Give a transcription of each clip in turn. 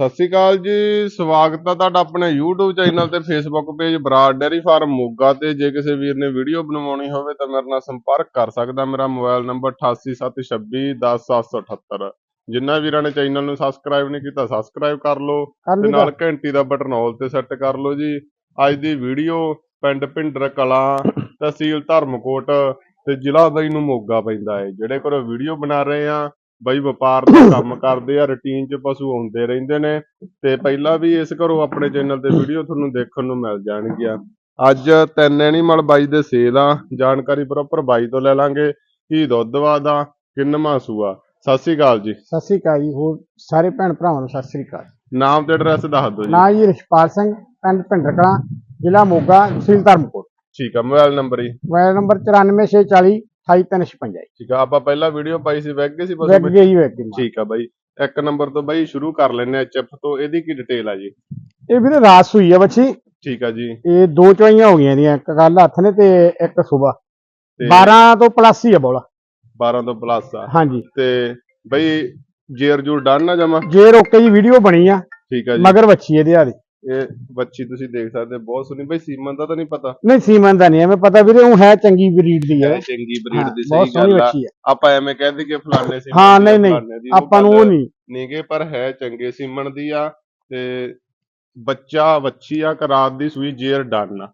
ਸਤਿ ਸ਼੍ਰੀ ਅਕਾਲ ਜੀ ਸਵਾਗਤ ਹੈ ਤੁਹਾਡਾ ਆਪਣੇ YouTube ਚੈਨਲ ਤੇ Facebook page Brar dairy farm Moga ਤੇ। ਜੇ ਕਿਸੇ ਵੀਰ ਨੇ ਵੀਡੀਓ ਬਣਵਾਉਣੀ ਹੋਵੇ ਤਾਂ ਮੇਰੇ ਨਾਲ ਸੰਪਰਕ ਕਰ ਸਕਦਾ। ਮੇਰਾ ਮੋਬਾਈਲ ਨੰਬਰ 8876210778 ਜਿਨ੍ਹਾਂ ਵੀਰਾਂ ਨੇ ਚੈਨਲ ਨੂੰ ਸਬਸਕ੍ਰਾਈਬ ਨਹੀਂ ਕੀਤਾ ਸਬਸਕ੍ਰਾਈਬ ਕਰ ਲਓ ਤੇ ਨਾਲ ਘੰਟੀ ਦਾ ਬਟਨ ਆਲ ਤੇ ਸੈੱਟ ਕਰ ਲਓ ਜੀ। ਅੱਜ ਦੀ ਵੀਡੀਓ ਪਿੰਡ ਭਿੰਡਰ ਕਲਾਂ ਤਹਿਸੀਲ ਧਰਮਕੋਟ ਤੇ ਜ਼ਿਲ੍ਹਾ ਬਈ ਨੂੰ ਮੋਗਾ ਪੈਂਦਾ ਹੈ। ਜਿਹੜੇ ਕੋਲ ਵੀਡੀਓ ਬਣਾ ਰਹੇ ਆ ਬਈ ਵਪਾਰ ਦਾ ਕੰਮ ਕਰਦੇ ਆ ਰੁਟੀਨ 'ਚ ਪਸ਼ੂ ਆਉਂਦੇ ਰਹਿੰਦੇ ਨੇ ਤੇ ਪਹਿਲਾਂ ਵੀ ਇਸ ਘਰੋਂ ਆਪਣੇ ਚੈਨਲ ਤੇ ਵੀਡੀਓ ਤੁਹਾਨੂੰ ਦੇਖਣ ਨੂੰ ਮਿਲ ਜਾਣਗੀਆਂ। ਅੱਜ ਤਿੰਨ ਐਨੀਮਲ ਬਾਈ ਦੇ ਸੇਲ ਆ ਜਾਣਕਾਰੀ ਪ੍ਰੋਪਰ ਬਾਈ ਤੋਂ ਲੈ ਲਾਂਗੇ। ਕੀ ਦੁੱਧ ਵਾਦਾ ਕਿੰਨਵਾਂ ਸੂਆ ਸਤਿ ਸ਼੍ਰੀ ਅਕਾਲ ਜੀ। ਸਤਿ ਸ੍ਰੀ ਅਕਾਲ ਜੀ ਹੋਰ ਸਾਰੇ ਭੈਣ ਭਰਾਵਾਂ ਨੂੰ ਸਤਿ ਸ੍ਰੀ ਅਕਾਲ। ਨਾਮ ਤੇ ਐਡਰੈਸ ਦੱਸ ਦਿਓ ਜੀ। ਨਾਂ ਜੀ ਰਿਸ਼ਪਾਲ ਸਿੰਘ ਪਿੰਡ ਭਿੰਡਰਕਲਾਂ ਜ਼ਿਲ੍ਹਾ ਮੋਗਾ ਤਹਿਸੀਲ ਧਰਮਕੋਟ। ਠੀਕ ਆ ਮੋਬਾਈਲ ਨੰਬਰ ਜੀ। ਮੋਬਾਈਲ ਨੰਬਰ 9464 28356 ਠੀਕ ਆ ਆਪਾਂ ਪਹਿਲਾਂ ਵੀਡੀਓ ਪਾਈ ਸੀ ਵੈਗ ਗਏ ਸੀ ਪਸ਼ੂ ਵੈਗ? ਗਈ ਵੈਗ ਗਈ ਠੀਕ ਆ ਬਾਈ ਇੱਕ ਨੰਬਰ ਤੋਂ ਬਾਈ ਸ਼ੁਰੂ ਕਰ ਲੈਨੇ ਐਚਐਫ ਤੋਂ ਇਹਦੀ ਕੀ ਡਿਟੇਲ ਆ ਜੀ? ਇਹ ਵੀਰੇ ਰਾਤ ਸੂਈ ਆ ਬੱਚੀ। ਠੀਕ ਆ ਜੀ। ਇਹ ਦੋ ਚੋਈਆਂ ਹੋ ਗਈਆਂ ਇਹਦੀਆਂ ਇੱਕ ਕੱਲ ਹੱਥ ਨੇ ਤੇ ਇੱਕ ਤੇ 12 ਤੋਂ ਪਲੱਸ ਹੀ ਆ ਬੋਲਾ। 12 ਤੋਂ ਪਲੱਸ ਆ। ਹਾਂਜੀ। ਤੇ ਬਈ ਜੇਰ ਜੂਰ ਡਨ ਨਾ ਜਮਾ? ਜੇ ਰੋਕੇ ਜੀ ਵੀਡੀਓ ਬਣੀ ਆ ਠੀਕ ਆ ਜੀ। ਮਗਰ ਬੱਚੀ ਇਹਦੇ ਆਦੀ ਇਹ ਬੱਚੀ ਤੁਸੀਂ ਦੇਖ ਸਕਦੇ ਹੋ, ਬਹੁਤ ਸੋਹਣੀ। ਬਈ ਸੀਮਨ ਦਾ ਤਾਂ ਨਹੀਂ ਪਤਾ? ਨਹੀਂ ਸੀਮਨ ਦਾ ਨਹੀਂ ਐਵੇਂ ਪਤਾ ਵੀਰੇ ਉਹ ਹੈ ਚੰਗੀ ਬਰੀਡ ਦੀ ਹੈ। ਹੈ ਚੰਗੀ ਬਰੀਡ ਹਾਂ, ਦੀ ਬਹੁਤ ਸਹੀ ਸੋਹਣੀ ਗੱਲ ਆ। ਬੱਚੀ ਹੈ। ਆਪਾਂ ਐਵੇਂ ਕਹਿੰਦੇ ਕਿ ਫਲਾਣੇ ਸੀ ਹਾਂ, ਨਹੀਂ, ਨਹੀਂ, ਆਪਾਂ ਨੂੰ ਉਹ ਨਹੀਂ। ਨਹੀਂਗੇ ਪਰ ਹੈ ਚੰਗੇ ਸੀਮਨ ਦੀ ਆ ਤੇ ਬੱਚਾ ਵੱਛੀ ਆ ਕਰਾਤ ਦੀ ਸੂਈ ਜੇਰ ਡਨ ਆ।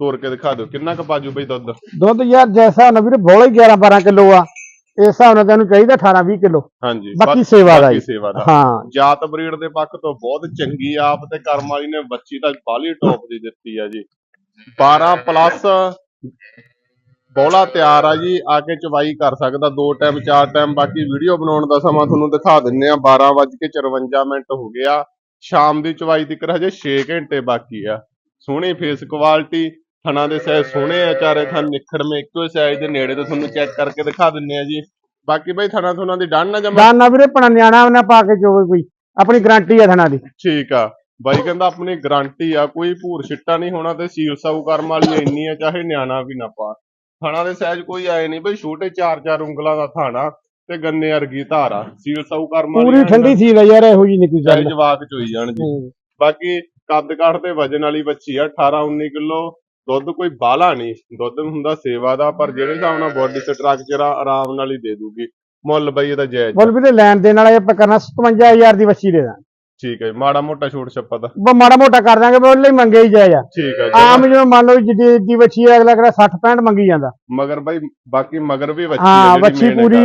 ਤੋੜ ਕੇ ਦਿਖਾ ਦਿਓ ਕਿੰਨਾ ਕੁ ਪਾਜੂ ਬਈ ਦੁੱਧ? ਦੁੱਧ ਯਾਰ ਜੈਸਾ ਨਾ ਵੀਰੇ ਬੋਲਾ ਹੀ 11 12 ਕਿਲੋ ਆ। ਇਸ ਹਿਸਾਬ ਨਾਲ ਤੈਨੂੰ ਚਾਹੀਦਾ 18 20 ਕਿਲੋ। ਹਾਂਜੀ ਬਾਕੀ ਸੇਵਾ ਦਾ ਬਾਕੀ ਜੀ। ਸੇਵਾ ਦਾ। ਹਾਂ। ਜਾਤ ਬਰੀਡ ਦੇ ਪੱਖ ਤੋਂ ਬਹੁਤ ਚੰਗੀ ਆ ਆਪ ਤੇ ਕਰਮ ਵਾਲੀ ਨੇ ਬੱਚੀ ਤਾਂ ਬਾਲੀ ਟੌਪ ਦੀ ਦਿੱਤੀ ਆ ਜੀ। 12 ਪਲੱਸ ਬੋਲਾ ਤਿਆਰ ਆ ਜੀ ਆ ਕੇ ਚਵਾਈ ਕਰ ਸਕਦਾ ਦੋ ਟਾਈਮ ਚਾਰ ਟਾਈਮ ਬਾਕੀ ਵੀਡੀਓ ਬਣਾਉਣ ਦਾ ਸਮਾਂ ਤੁਹਾਨੂੰ ਦਿਖਾ ਦਿੰਨੇ ਆ। 12:54 ਮਿੰਟ ਹੋ ਗਿਆ। ਸ਼ਾਮ ਦੀ ਚਵਾਈ ਤੱਕ ਹਜੇ 6 ਘੰਟੇ ਬਾਕੀ ਆ। ਸੋਹਣੀ ਫੇਸ ਕੁਆਲਿਟੀ ਥਣਾ ਦੇ ਸਾਈਜ਼ ਸੋਹਣੇ ਆ ਚਾਰੇ ਥਣ ਨਿਖੜਵੇਂ ਇੱਕੋ ਸਾਈਜ਼ ਦੇ ਨੇੜੇ ਤੋਂ ਤੁਹਾਨੂੰ ਚੈੱਕ ਕਰਕੇ ਦਿਖਾ ਦਿੰਨੇ ਆ ਜੀ। ਬਾਕੀ ਬਈ ਥਣਾ ਥੁਣਾ ਦੀ ਡਨ ਨਾ ਜਮਾ ਦਾਨ ਨਾ ਵੀਰੇ ਪਣਾ ਨਿਆਣਾ ਨਾ ਪਾ ਕੇ ਚੋਵੇ ਕੋਈ ਆਪਣੀ ਗਾਰੰਟੀ ਆ ਥਣਾ ਦੀ। ਠੀਕ ਆ। ਬਾਈ ਕਹਿੰਦਾ ਆਪਣੀ ਗਾਰੰਟੀ ਆ ਕੋਈ ਭੂਰ ਛਿੱਟਾ ਨਹੀਂ ਹੋਣਾ ਤੇ ਸੀਲ ਸਾਊ ਕਰਮ ਵਾਲੀ ਇੰਨੀ ਆ ਚਾਹੇ ਨਿਆਣਾ ਵੀ ਨਾ ਪਾ। ਥਾਣਾ ਦੇ ਸਾਈਜ਼ ਕੋਈ ਆਏ ਨਹੀਂ ਬਈ ਛੋਟੇ ਚਾਰ ਚਾਰ ਉਂਗਲਾਂ ਦਾ ਥਾਣਾ ਤੇ ਗੰਨੇ ਵਰਗੀ ਧਾਰਾ ਸੀਲ ਸਾਊ ਕਰਮ ਵਾਲੀ ਪੂਰੀ ਠੰਡੀ ਸੀ ਯਾਰ ਇਹੋ ਜੀ ਨਹੀਂ ਕੋਈ ਗੱਲ। ਜਵਾਕ ਚੋਈ ਜਾਣ ਜੀ। ਬਾਕੀ ਕੱਦ ਕਾਠ ਤੇ ਵਜਨ ਵਾਲੀ ਬੱਚੀ ਆ 18 19 ਕਿਲੋ। ਦੁੱਧ ਕੋਈ ਬਾਲਾ ਨਹੀਂ ਦੁੱਧ ਹੁੰਦਾ ਸੇਵਾ ਦਾ ਪਰ ਜਿਹੜੇ ਹਿਸਾਬ ਨਾਲ ਬੋਡੀ ਸਟਰਕਚਰ ਆ ਆਰਾਮ ਨਾਲ ਹੀ ਦੇ ਦੂਗੀ। ਮੁੱਲ ਬਈ ਇਹਦਾ ਜਾਇਜ਼ ਬੋਲ ਵੀਰੇ ਲੈਣ ਦੇਣ ਵਾਲਾ ਆਪਾਂ ਕਰਨਾ 57000 ਦੀ ਬੱਚੀ ਦੇ ਦਾਂ। ਠੀਕ ਹੈ ਮਾੜਾ ਮੋਟਾ ਛੋਟ ਛੱਪਾ ਦਾ ਬਸ ਮਾੜਾ ਮੋਟਾ ਕਰ ਦਾਂਗੇ ਬੋਲ ਲਈ ਮੰਗੇ ਹੀ ਜਾਇਆ ਠੀਕ ਹੈ ਆਮ ਜਿਵੇਂ ਮੰਨ ਲਓ ਜਿੱਦੀ ਦੀ ਬੱਚੀ ਹੈ, ਅਗਲਾ ਕਿਹੜਾ 60 65 ਮੰਗੀ ਜਾਂਦਾ। ਮਗਰ ਬਾਈ ਬਾਕੀ ਮਗਰ ਵੀ ਬੱਚੀ ਹਾਂ main ਪੂਰੀ।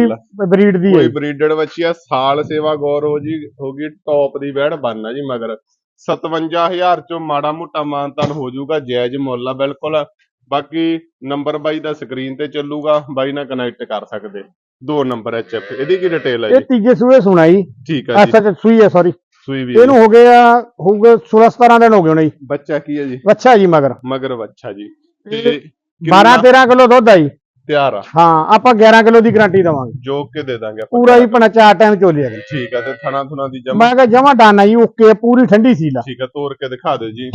ਬਰੀਡ ਦੀ ਹੈ ਕੋਈ ਬਰੀਡਡ ਬੱਚੀ ਆ ਸਾਲ ਸੇਵਾ ਗੌਰ ਹੋ ਜੀ ਹੋ ਗਈ ਟੌਪ ਦੀ ਵੈੜ ਬਣਨਾ ਜੀ ਮਗਰ। 57000 ਚੋਂ ਮਾੜਾ ਮੋਟਾ ਮਾਨਤਾਨ ਹੋ ਜਾਊਗਾ ਜਾਇਜ਼ ਮੁੱਲ ਆ ਬਿਲਕੁਲ। ਬਾਕੀ ਨੰਬਰ ਬਾਈ ਦਾ ਸਕਰੀਨ ਤੇ ਚੱਲੂਗਾ ਬਾਈ ਨਾਲ ਕਨੈਕਟ ਕਰ ਸਕਦੇ। ਦੋ ਨੰਬਰ ਐਚਐਫ ਇਹਦੀ ਕੀ ਡਿਟੇਲ ਹੈ ਇਹ ਜੀ? ਤੀਜੇ ਸੂਏ ਸੁਣਾ ਜੀ। ਠੀਕ ਹੈ ਜੀ। ਅੱਛਾ ਸੂਈ ਹੈ ਸੌਰੀ ਸੂਈ ਵੀ ਹੈ ਇਹਨੂੰ ਹੋ ਗਿਆ ਹੋਊਗਾ 16 17 ਦਿਨ ਹੋ ਗਏ ਹੋਣੇ ਜੀ। ਬੱਚਾ ਕੀ ਹੈ ਜੀ? ਬੱਚਾ ਜੀ ਮਗਰ। ਮਗਰ ਬੱਚਾ ਜੀ। ਤੇ ਕਿੰਨਾ? 12 13 ਕਿਲੋ ਦੁੱਧ ਆ ਜੀ। ਤਿਆਰ ਆ। ਹਾਂ ਆਪਾਂ 11 ਕਿਲੋ ਦੀ ਗਾਰੰਟੀ ਦਵਾਂਗੇ। ਜੋਕ ਕੇ ਦੇ ਦਾਂਗੇ ਆਪਾਂ। ਪੂਰਾ ਹੀ ਪਣਾ ਚਾਰ ਟਾਈਮ ਚੋਲੀ ਆ ਠੀਕ ਹੈ ਤੇ ਥਣਾ ਥੁਣਾ ਦੀ ਜਮਾ ਮੈਂ ਕਿਹਾ ਜਮਾ ਡਾਨਾ ਜੀ ਓਕੇ ਪੂਰੀ ਠੰਡੀ ਸੀ ਲਾ ਠੀਕ ਹੈ ਤੋੜ ਕੇ ਦਿਖਾ ਦਿਓ ਜੀ।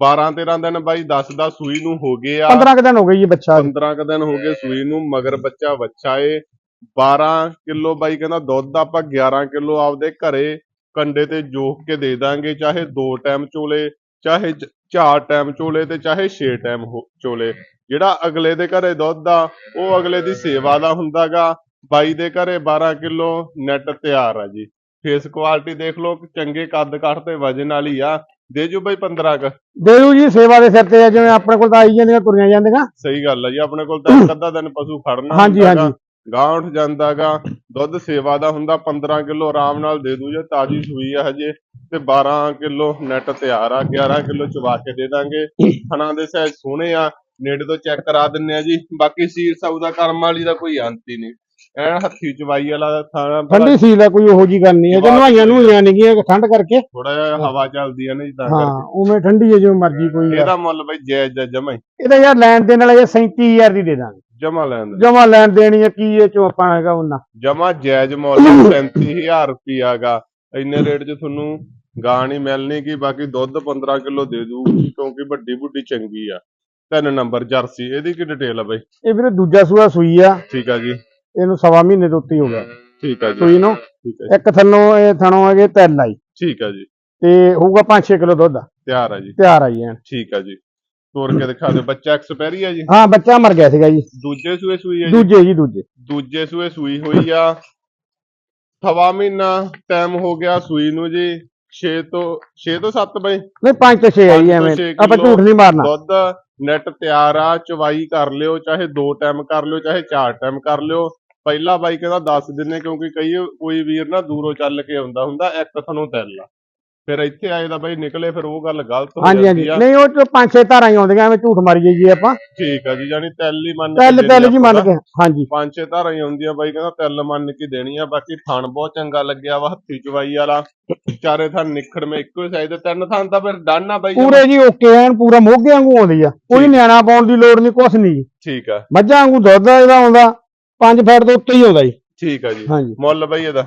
12 13 ਦਿਨ ਬਾਈ 10 10 ਸੂਈ ਨੂੰ ਹੋ ਗਏ ਆ। 15 ਕੁ ਦਿਨ ਹੋ ਗਈ ਜੀ ਬੱਚਾ 15 ਕ ਦਿਨ ਹੋ ਗਏ ਸੂਈ ਨੂੰ ਮਗਰ ਬੱਚਾ ਬੱਚਾ ਏ। 12 ਕਿਲੋ ਬਾਈ ਕਹਿੰਦਾ ਦੁੱਧ ਆਪਾਂ 11 ਕਿਲੋ ਆਪਦੇ ਘਰੇ ਕੰਡੇ ਤੇ ਜੋਖ ਕੇ ਦੇ ਦਾਂਗੇ ਚਾਹੇ ਦੋ ਟਾਈਮ ਚੋਲੇ ਚਾਹੇ ਚਾਰ ਟਾਈਮ ਚੋਲੇ ਤੇ ਚਾਹੇ 6 ਟਾਈਮ ਚੋਲੇ। ਜਿਹੜਾ ਅਗਲੇ ਦੇ ਘਰੇ ਦੁੱਧ ਆ ਉਹ ਅਗਲੇ ਦੀ ਸੇਵਾ ਦਾ ਹੁੰਦਾਗਾ। ਬਾਈ ਦੇ ਘਰੇ 12 ਕਿਲੋ ਨੈਟ ਤਿਆਰ ਆ ਜੀ। ਫੇਸ ਕੁਆਲਿਟੀ ਦੇਖ ਲਓ ਚੰਗੇ ਕੱਦ ਕੱਟ ਤੇ ਵਜਨ ਵਾਲੀ ਆ। ਦੇ ਜੂ ਬਾਈ 15 ਕ? ਦੇ ਦੂ ਜੀ ਸੇਵਾ ਦੇ ਸਿਰ ਤੇ ਆ, ਜਿਵੇਂ ਆਪਣੇ ਕੋਲ ਤਾਂ ਆਈ ਜਾਂਦੀਆਂ ਤੁਰੀਆਂ ਜਾਂਦੀਆਂ। ਸਹੀ ਗੱਲ ਆ ਜੀ ਆਪਣੇ ਕੋਲ ਤਾਂ ਇੱਕ ਅੱਧਾ ਦਿਨ ਪਸ਼ੂ ਫੜਨਾ ਹਾਂਜੀ, ਹਾਂਜੀ। ਗਾਂ ਉੱਠ ਜਾਂਦਾਗਾ ਦੁੱਧ ਸੇਵਾ ਦਾ ਹੁੰਦਾ 15 ਕਿਲੋ ਆਰਾਮ ਨਾਲ ਦੇ ਦੂ ਜੇ ਤਾਜੀ ਸੂਈ ਆ ਹਜੇ ਤੇ 12 ਕਿਲੋ ਨੈਟ ਤਿਆਰ ਆ 11 ਕਿਲੋ ਚਵਾ ਕੇ ਦੇ ਦਾਂਗੇ। ਥਣਾ ਦੇ ਸਾਈਜ਼ ਸੋਹਣੇ ਆ ਨੇੜੇ ਤੋਂ ਚੈੱਕ ਕਰਾ ਦਿੰਨੇ ਆ ਜੀ। ਬਾਕੀ ਸੀਰ ਸਾਊ ਦਾ ਕਰਮ ਵਾਲੀ ਦਾ ਕੋਈ ਅੰਤ ਹੀ ਨਹੀਂ। ਐਨ ਹੱਥੀ ਚਵਾਈ ਵਾਲਾ ਥਾਣਾ ਠੰਡੀ ਸੀ ਲਾ ਕੋਈ ਉਹੋ ਜੀ ਗੱਲ ਨਹੀਂ ਹੈ। ਤੇ ਨਵਾਈਆਂ ਨੂੰ ਨਹੀਂ ਗੀਆਂ ਠੰਡ ਕਰਕੇ। ਥੋੜਾ ਜਿਹਾ ਹਵਾ ਚੱਲਦੀ ਆ ਨਾ ਜੀ ਤਾਂ ਹਾਂ ਉਵੇਂ ਠੰਡੀ ਹੈ ਜਿਵੇਂ ਮਰਜ਼ੀ ਕੋਈ। ਇਹਦਾ ਮੁੱਲ ਬਈ ਜਾਇਜ਼ ਦਾ ਜਮਾ ਇਹਦਾ ਯਾਰ ਲੈਣ ਦੇਣ ਵਾਲਾ ਇਹ 37000 ਦੀ ਦੇ ਦਾਂਗੇ। ਜਮਾ ਲੈਣ ਦੇ। ਜਮਾ ਲੈਣ ਦੇਣੀ ਹੈ ਕੀ ਇਹ ਚੋਂ ਆਪਾਂ ਹੈਗਾ ਉਹਨਾਂ ਜਮਾ ਜਾਇਜ਼ ਮੁੱਲ 37000 ਰੁਪਿਆਗਾ ਇੰਨੇ ਰੇਟ 'ਚ ਤੁਹਾਨੂੰ ਗਾਂ ਨਹੀਂ ਮਿਲਣੀ ਕਿ ਬਾਕੀ ਦੁੱਧ 15 ਕਿਲੋ ਦੇ ਦੂ ਕਿਉਂਕਿ ਵੱਡੀ ਬੁੱਢੀ ਚੰਗੀ ਆ। ਤਿੰਨ ਨੰਬਰ ਜਰਸੀ ਇਹਦੀ ਕੀ ਡਿਟੇਲ ਆ ਬਾਈ? ਇਹ ਵੀਰੇ ਦੂਜਾ ਸੂਆ ਸੂਈ ਆ। ਠੀਕ ਆ ਜੀ। ਇਹਨੂੰ ਸਵਾ ਮਹੀਨੇ ਦੇ ਉੱਤੇ ਹੀ ਗਿਆ। ਠੀਕ ਆ ਜੀ। ਸੂਈ ਨੂੰ? ਇੱਕ ਥੱਲੋਂ ਇਹ ਥਣੋਂ ਹੈਗੇ ਤਿੰਨ ਆਈ। ਠੀਕ ਆ ਜੀ। ਤੇ ਹੋਊਗਾ 5-6 ਕਿਲੋ ਦੁੱਧ। ਤਿਆਰ ਆ ਜੀ। ਤਿਆਰ ਆ ਜੀ ਐਨ। ਠੀਕ ਆ ਜੀ। ਤੋੜ ਕੇ ਦਿਖਾ ਦਿਓ। ਬੱਚਾ ਐਕਸਪੈਰੀ ਆ ਜੀ? ਹਾਂ ਬੱਚਾ ਮਰ ਗਿਆ ਸੀਗਾ ਜੀ। ਦੂਜੇ ਸੂਏ ਸੂਈ ਆ ਜੀ? ਦੂਜੇ ਜੀ ਦੂਜੇ। ਦੂਜੇ ਸੂਏ ਸੂਈ ਹੋਈ ਆ। ਸਵਾ ਮਹੀਨਾ ਟਾਈਮ ਹੋ ਗਿਆ ਸੂਈ ਨੂੰ ਜੀ। 6 ਤੋਂ 6 ਤੋਂ 7 ਬਈ? ਨਹੀਂ 5 ਤੋਂ 6 ਆ ਜੀ ਪੰਜ ਤੋਂ ਐਵੇਂ। ਆਪਾਂ ਝੂਠ ਨਹੀਂ ਮਾਰਨਾ। ਦੁੱਧ ਨੈਟ ਤਿਆਰ ਆ ਚਵਾਈ ਕਰ ਲਿਓ ਚਾਹੇ ਦੋ ਟਾਈਮ ਕਰ ਲਿਓ ਚਾਹੇ ਚਾਰ ਟਾਈਮ ਕਰ ਲਿਓ। ਪਹਿਲਾ ਬਾਈ ਕਹਿੰਦਾ ਦੱਸ ਦਿੰਨੇ ਕਿਉਂਕਿ ਕਈ ਕੋਈ ਵੀਰ ਨਾ ਦੂਰੋਂ ਚੱਲ ਕੇ ਆਉਂਦਾ ਹੁੰਦਾ ਇੱਕ ਤੁਹਾਨੂੰ ਦਿਲ ਆ। ਫਿਰ ਇੱਥੇ ਆਏ ਤਾਂ ਬਾਈ ਨਿਕਲੇ ਫਿਰ ਉਹ ਗੱਲ ਗਲਤ ਹੋ ਹਾਂਜੀ ਜਾਂਦੀ ਹਾਂਜੀ। ਆ। ਨਹੀਂ ਉਹ ਚ ਪੰਜ ਛੇ ਧਾਰਾਂ ਹੀ ਆਉਂਦੀਆਂ ਐਵੇਂ ਝੂਠ ਮਾਰੀਏ ਜੀ ਆਪਾਂ। ਠੀਕ ਆ ਜੀ ਯਾਨੀ ਤਿਲ ਹੀ ਮੰਨ ਤਿਲ ਦੇਣੀ ਤਿਲ ਜੀ ਮੰਨ ਆਪਾਂ ਕੇ ਹਾਂਜੀ। ਪੰਜ ਛੇ ਧਾਰਾਂ ਹੀ ਆਉਂਦੀਆਂ ਬਾਈ ਕਹਿੰਦਾ ਤਿਲ ਮੰਨ ਕੇ ਦੇਣੀ ਆ ਬਾਕੀ ਥਣ ਬਹੁਤ ਚੰਗਾ ਲੱਗਿਆ ਵਾ ਹੱਥੀ ਚਵਾਈ ਵਾਲਾ। ਚਾਰੇ ਥਣ ਨਿਖੜ ਮੇ ਇੱਕੋ ਹੀ ਸਾਈਜ਼ ਦੇ ਤਿੰਨ ਥਣ ਤਾਂ ਫਿਰ ਡਨ ਆ ਬਾਈ। ਪੂਰੇ ਜੀ ਓਕੇ ਐਨ ਪੂਰਾ ਮੋਗੇ ਵਾਂਗੂ ਆਉਂਦੀ ਆ। ਕੋਈ। ਨਿਆਣਾ ਪਾਉਣ ਦੀ ਲੋੜ ਨਹੀਂ ਕੁਛ ਨਹੀਂ। ਜੀ ਠੀਕ ਆ। ਮੱਝਾਂ ਵਾਂਗੂ ਦੁੱਧ ਇਹਦਾ ਆਉਂਦਾ 5 ਫੈਟ ਤੋਂ ਉੱਤੇ ਹੀ ਆਉਂਦਾ ਜੀ। ਠੀਕ ਆ ਜੀ। ਹਾਂਜੀ। ਮੁੱਲ ਬਾਈ ਇਹਦਾ।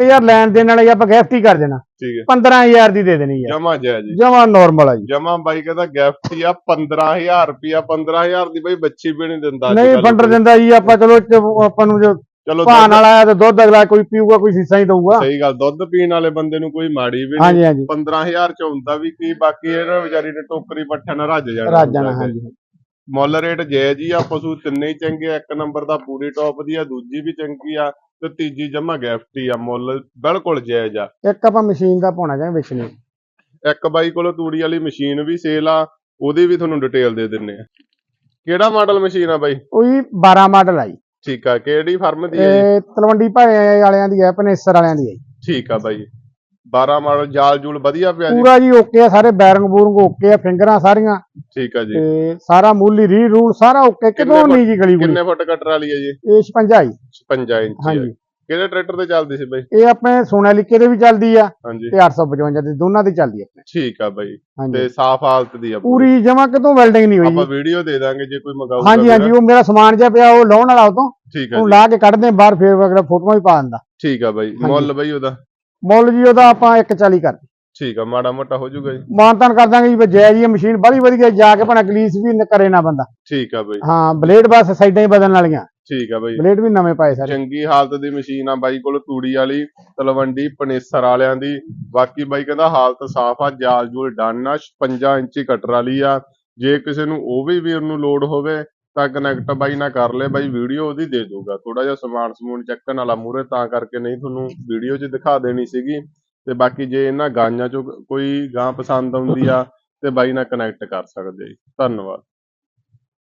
ਇਹ ਯਾਰ ਲੈਣ ਦੇਣ ਵਾਲੇ ਆਪਾਂ ਗਿਫਟ ਹੀ ਕਰ ਦੇਣਾ। ਠੀਕ ਹੈ। 15000 ਦੀ ਦੇ ਦੇਣੀ ਯਾਰ ਜਮਾ ਜੈ ਜੀ ਜਮਾ ਨਾਰਮਲ ਆ ਜੀ। ਜਮਾ ਬਾਈ ਕਹਿੰਦਾ ਗਿਫਟ ਹੀ ਆ 15000 ਰੁਪਿਆ 15000 ਦੀ ਬਾਈ ਬੱਚੀ ਵੀ ਨਹੀਂ ਦਿੰਦਾ ਨਹੀਂ ਫੰਡਰ। ਦਿੰਦਾ ਜੀ ਆਪਾਂ ਚਲੋ ਆਪਾਂ ਨੂੰ ਜੋ ਚਲੋ ਦੁੱਧ- ਨਾਲ ਆਇਆ ਤੇ ਦੁੱਧ ਅਗਲਾ ਕੋਈ ਪੀਊਗਾ ਕੋਈ ਸੀਸਾ ਹੀ ਦਊਗਾ। ਸਹੀ ਗੱਲ ਦੁੱਧ ਪੀਣ ਵਾਲੇ ਬੰਦੇ ਨੂੰ ਕੋਈ ਮਾੜੀ ਵੀ ਨਹੀਂ ਹਾਂਜੀ। ਹਾਂਜੀ 15000 ਚ ਹੁੰਦਾ ਵੀ ਕੀ ਬਾਕੀ ਇਹਨਾਂ ਵਿਚਾਰੀ ਨੇ ਟੋਕਰੀ ਪੱਠਿਆਂ ਨਾਲ ਰੱਜ ਜਾਣਾ। ਰਾਜ ਜਾਣਾ ਹਾਂਜੀ ਮੁੱਲ ਰੇਟ ਜੈ ਜੀ ਆ ਪਸ਼ੂ ਤਿੰਨੇ ਹੀ ਚੰਗੇ ਆ ਇੱਕ ਨੰਬਰ ਦਾ ਪੂਰੀ ਟੌਪ ਦੀ ਆ ਦੂਜੀ ਵੀ ਚੰਗੀ ਆ। ਤੇ ਤੀਜੀ ਜਮਾ ਗਿਫਟ ਆ ਮੁੱਲ ਬਿਲਕੁਲ ਜਾਇਜ਼ ਆ। ਇੱਕ ਆਪਾਂ ਮਸ਼ੀਨ ਦਾ ਪਾਉਣਾ ਜਾਂ ਵੇਚਣੀ ਇੱਕ ਬਾਈ ਕੋਲ ਤੂੜੀ ਵਾਲੀ ਮਸ਼ੀਨ ਵੀ ਸੇਲ ਆ ਉਹਦੀ ਵੀ ਤੁਹਾਨੂੰ ਡਿਟੇਲ ਦੇ ਦਿੰਨੇ ਆ। ਕਿਹੜਾ ਮਾਡਲ ਮਸ਼ੀਨ ਆ ਬਾਈ? ਉਹੀ 12 ਮਾਡਲ ਆ ਜੀ। ਠੀਕ ਆ ਕਿਹੜੀ ਫਰਮ ਦੀ ਹੈ ਇਹ ਤਲਵੰਡੀ ਭਾਏ ਵਾਲਿਆਂ ਦੀ ਹੈ ਪਨੇਸਰ ਵਾਲਿਆਂ ਦੀ ਹੈ ਜੀ। ਠੀਕ ਆ ਬਾਈ। 12 ਮਾਡਲ ਜਾਲ ਜੂਲ ਵਧੀਆ ਪਿਆ ਜੀ? ਪੂਰਾ ਜੀ ਓਕੇ ਆ ਸਾਰੇ ਬੈਰਿੰਗ ਬੂਰਿੰਗ ਓਕੇ ਆ ਫਿੰਗਰਾਂ ਸਾਰੀਆਂ। ਠੀਕ ਆ ਜੀ। ਤੇ ਸਾਰਾ ਮੂਲੀ ਰੀ ਰੂਲ ਸਾਰਾ ਓਕੇ ਕਿਦੋਂ ਨਹੀਂ ਜੀ ਗਲੀ ਗੁਲੀ। ਕਿੰਨੇ ਫੁੱਟ ਕਟਰ ਵਾਲੀ ਹੈ ਜੀ? ਇਹ 56 ਜੀ। 55 ਇੰਚ। ਹਾਂਜੀ। ਕਿਹੜੇ ਟਰੈਕਟਰ ਤੇ ਚੱਲਦੀ ਸੀ ਬਾਈ? ਇਹ ਆਪਣੇ ਸੋਨਾਲੀਕੇ ਦੇ ਵੀ ਚੱਲਦੀ ਆ? ਹਾਂਜੀ। ਤੇ 855 ਦੇ ਦੋਨਾਂ ਦੀ ਚੱਲਦੀ ਆ। ਆਪਣੇ ਠੀਕ ਆ ਬਾਈ। ਹਾਂਜੀ। ਤੇ ਸਾਫ਼ ਹਾਲਤ ਦੀ ਆ ਪੂਰੀ। ਪੂਰੀ ਜਮਾ ਕਿਤੋਂ ਵੈਲਡਿੰਗ ਨਹੀਂ ਹੋਈ ਆਪਾਂ ਜੀ। ਵੀਡੀਓ ਦੇ ਦਾਂਗੇ ਜੇ ਕੋਈ ਮਗਾਊਗਾ ਹਾਂਜੀ ਹਾਂਜੀ ਉਹ ਮੇਰਾ ਸਮਾਨ ਜਿਹਾ ਪਿਆ ਉਹ ਲਾਉਣ ਵਾਲਾ ਉਹ ਤੋਂ ਠੀਕ ਆ ਉਹ ਜੀ। ਲਾ ਕੇ ਕੱਢਦੇ ਆ ਬਾਹਰ ਫੇਰ ਅਗਲਾ ਫੋਟੋਆਂ ਵੀ ਪਾ ਦਿੰਦਾ। ਠੀਕ ਆ ਬਾਈ। ਮੁੱਲ ਬਾਈ ਉਹਦਾ? ਮੁੱਲ ਜੀ ਉਹਦਾ ਆਪਾਂ 140 ਕਰ ਠੀਕ ਆ ਮਾੜਾ ਮੋਟਾ ਹੋ ਜਾਊਗਾ ਜੀ। ਮਾਨਤਾਨ ਕਰ ਦਾਂਗੇ ਜੀ ਜੈ ਜੀ ਇਹ ਮਸ਼ੀਨ ਬੜੀ ਵਧੀਆ ਜਾ ਕੇ ਭਣਾ ਗਲੀਸ ਵੀ ਨ ਕਰੇ ਨਾ ਬੰਦਾ। ਠੀਕ ਆ ਬਾਈ। ਹਾਂ ਬਲੇਡ ਬਸ ਸਾਈਡਾਂ ਹੀ ਬਦਲਣ ਵਾਲੀਆਂ। ਠੀਕ ਆ ਬਾਈ। ਬਲੇਡ ਵੀ ਨਵੇਂ ਪਾਏ ਸਾਰੇ। ਚੰਗੀ ਹਾਲਤ ਦੀ ਮਸ਼ੀਨ ਆ ਬਾਈ ਕੋਲ ਤੂੜੀ ਵਾਲੀ ਤਲਵੰਡੀ ਪਨੇਸਰ ਵਾਲਿਆਂ ਦੀ। ਬਾਕੀ ਬਾਈ ਕਹਿੰਦਾ ਹਾਲਤ ਸਾਫ਼ ਆ ਜਾਲ ਜੂਲ ਡਨ ਆ 56 ਇੰਚੀ ਕਟਰ ਵਾਲੀ ਆ। ਜੇ ਕਿਸੇ ਨੂੰ ਉਹ ਵੀ ਵੀਰ ਨੂੰ ਲੋਡ ਹੋਵੇ ਤਾਂ ਕਨੈਕਟ ਬਾਈ ਨਾ ਕਰ ਲੈ। ਬਾਈ ਵੀਡੀਓ ਉਹਦੀ ਦੇ ਦੂਗਾ ਥੋੜਾ ਜਿਹਾ ਸਮਾਨ ਸਮੂਨ ਚੱਕਣ ਵਾਲਾ ਮੂਰੇ ਤਾਂ ਕਰਕੇ ਨਹੀਂ ਤੁਹਾਨੂੰ ਵੀਡੀਓ 'ਚ ਦਿਖਾ ਦੇਣੀ ਸੀਗੀ। ਤੇ ਬਾਕੀ ਜੇ ਇਹਨਾਂ ਗਾਈਆਂ 'ਚੋਂ ਕੋਈ ਗਾਂ ਪਸੰਦ ਆਉਂਦੀ ਆ ਤੇ ਬਾਈ ਨਾਲ ਕਨੈਕਟ ਕਰ ਸਕਦੇ ਜੀ। ਧੰਨਵਾਦ।